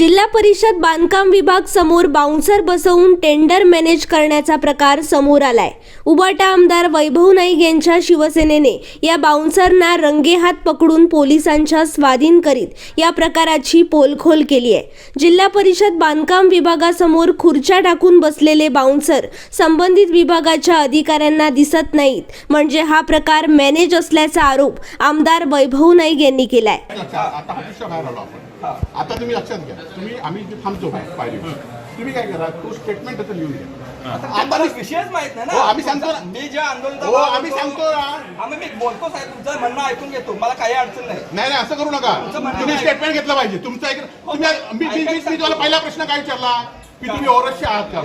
जिल्हा परिषद बांधकाम विभाग समोर बाउन्सर बसवून टेंडर मॅनेज करण्याचा प्रकार समोर आलाय. उबाटा आमदार वैभव नाईक यांच्या शिवसेनेने या बाउन्सरना रंगेहात पकडून पोलिसांच्या स्वाधीन करीत या प्रकाराची पोलखोल केली आहे. जिल्हा परिषद बांधकाम विभागासमोर खुर्च्या टाकून बसलेले बाउन्सर संबंधित विभागाच्या अधिकाऱ्यांना दिसत नाहीत. म्हणजे हा प्रकार मॅनेज असल्याचा आरोप आमदार वैभव नाईक यांनी केलाय. आता आता तुम्ही लक्षात घ्या. तुम्ही आम्ही इथे थांबतो पाहिजे तुम्ही काय करा तो स्टेटमेंट त्याचं लिहून घ्या. आता विषयच माहीत नाही हो, ना आम्ही सांगतो. मी ज्या आंदोलनाचा हो, आम्ही सांगतो. आम्ही मी बोलतो साहेब तुमचं म्हणणं ऐकून घेतो. मला काही अडचण नाही. नाही नाही असं करू नका. तुम्ही? स्टेटमेंट घेतलं पाहिजे. तुमचं एक तुम्ही मी- मी तुम्हाला पहिला प्रश्न काय विचारला? की तुम्ही ओरसचे आहात का?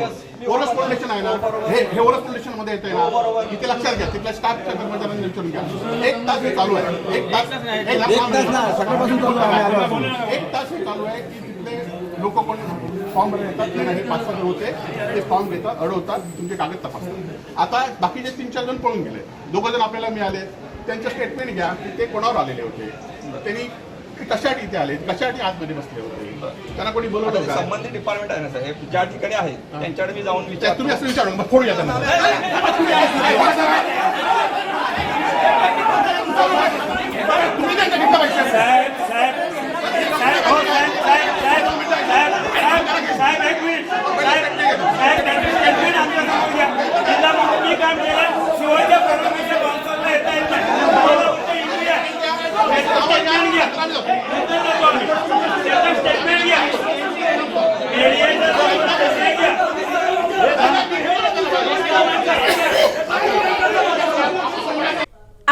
ओरस स्टेशन आहे हो, ना बरोबर. हे हे ओरस स्टेशनमध्ये येते हो. ना इथे लक्षात घ्या. तिथल्या स्टाफच्या कर्मचाऱ्यांना विचारून घ्या. एक तास हे चालू आहे. एक तास हे एक तास हे चालू आहे की तिथले लोक पण फॉर्म भरायला येतात. हे पाच सहा होते. ते फॉर्म घेतात अडवतात. तुमचे कागद तपासतात. आता बाकीचे तीन चार जण पळून गेले. दोघं जण आपल्याला मिळाले त्यांचं स्टेटमेंट घ्या की ते कोणावर आलेले होते? त्यांनी ते कशासाठी इथे आले? कशासाठी आतमध्ये बसले होते? त्यांना कोणी बोलवलं का? संबंधित डिपार्टमेंट आहे ना साहेब ज्या ठिकाणी आहे त्यांच्याकडे मी जाऊन विचारतो. तुम्ही असं विचारू नका फोडूया त्यांना तुम्ही त्यांना घेतलं पाहिजे साहेब एक मिनिट साहेब साहेब त्यांचं स्टेटमेंट आमच्यासमोर घ्या जिल्हा म्हणून मी काम केलं शिवाजीच्या परवानगीच्या बांधकामाला येता येत नाही मला फक्त इकडे या. त्याचं स्टेटमेंट घ्या त्याचं स्टेटमेंट घ्या एरियाचं स्टेटमेंट घ्या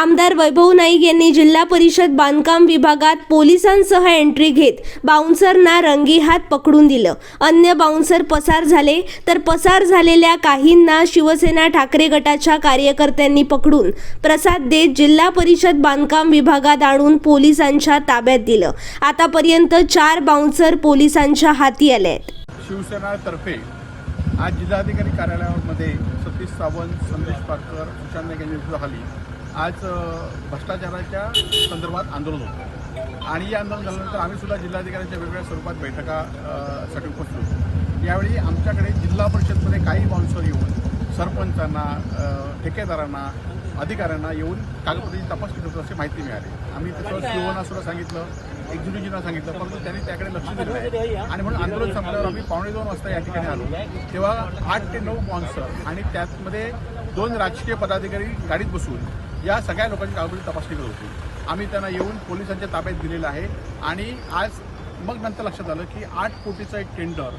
आमदार वैभव नाईक यांनी जिल्हा परिषद बांधकाम विभागात पोलिसांसह एंट्री घेत बाउन्सरना रंगेहात पकडून दिलं. अन्य बाउन्सर पसार झाले तर पसार झालेल्या काहींना शिवसेना ठाकरे गटाच्या कार्यकर्त्यांनी पकडून प्रसाद देत जिल्हा परिषद बांधकाम विभागात आणून पोलिसांच्या ताब्यात दिलं. आतापर्यंत चार बाउन्सर पोलिसांच्या हाती आले आहेत शिवसेनातर्फे आज जिल्हाधिकारी कार्यालयामध्ये सतीश सावंत संदेश पारकर सुशांत नाईक यांच्या आज भ्रष्टाचाराच्या संदर्भात आंदोलन होतं. आणि या आंदोलन झाल्यानंतर आम्ही सुद्धा जिल्हाधिकाऱ्यांच्या वेगवेगळ्या स्वरूपात बैठकासाठी उपस्थित होतो. यावेळी आमच्याकडे जिल्हा परिषदमध्ये काही माणसं येऊन सरपंचांना ठेकेदारांना अधिकाऱ्यांना येऊन कागदपत्राची तपासणी करतो अशी माहिती मिळाली. आम्ही त्याचं सीओना सुद्धा सांगितलं एक्झिक्युटिव्हना सांगितलं परंतु त्यांनी त्याकडे लक्ष दिलं नाही. आणि म्हणून आंदोलन संपल्यावर आम्ही पावणे दोन वाजता या ठिकाणी आलो. तेव्हा आठ ते नऊ माणसं आणि त्यातमध्ये दोन राजकीय पदाधिकारी गाडीत बसून या सगळ्या लोकांची कागदपत्री तपासणी करत होती. आम्ही त्यांना येऊन पोलिसांच्या ताब्यात दिलेलं आहे. आणि आज मग नंतर लक्षात आलं की आठ कोटीचं एक टेंडर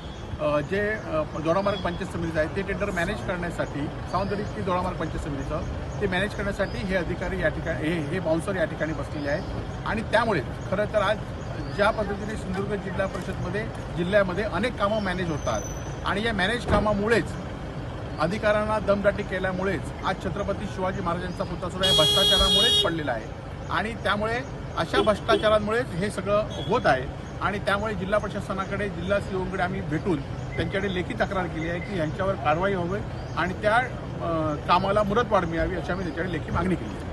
जे अ, दोडामार्ग पंचायत समितीचं आहे ते टेंडर मॅनेज करण्यासाठी सावंतरी की दोडामार्ग पंचायत समितीचं ते मॅनेज करण्यासाठी हे अधिकारी या ठिकाणी हे हे बाउन्सर या ठिकाणी बसलेले आहेत. आणि त्यामुळे खरं तर आज ज्या पद्धतीने सिंधुदुर्ग जिल्हा परिषदमध्ये जिल्ह्यामध्ये अनेक कामं मॅनेज होतात. आणि या मॅनेज कामामुळेच अधिकाऱ्यांना दमदाटी केल्यामुळेच आज छत्रपती शिवाजी महाराजांचा पुतळा सुद्धा या भ्रष्टाचारामुळेच पडलेला आहे. आणि त्यामुळे अशा भ्रष्टाचारांमुळेच हे सगळं होत आहे. आणि त्यामुळे जिल्हा प्रशासनाकडे जिल्हा सीओकडे आम्ही भेटून त्यांच्याकडे लेखी तक्रार केली आहे की यांच्यावर कारवाई व्हावी आणि त्या कामाला मुदतवाढ मिळावी अशी आम्ही त्यांच्याकडे लेखी मागणी केली आहे.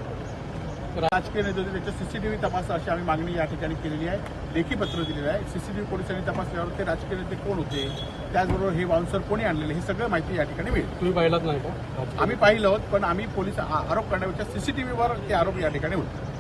राजकीय नेते होते त्याच्या सीसीटीव्ही तपासा अशी आम्ही मागणी या ठिकाणी केलेली आहे. लेखी पत्र दिलेलं आहे. सीसीटीव्ही पोलिसांनी तपासल्यावर ते राजकीय नेते कोण होते? त्याचबरोबर हे बाउन्सर कोणी आणलेले? हे सगळं माहिती या ठिकाणी मिळेल. तुम्ही पाहिलात नाही का? आम्ही पाहिलं पण आम्ही पोलीस आरोप करण्यापेक्षा सीसीटीव्हीवर ते आरोप या ठिकाणी होते.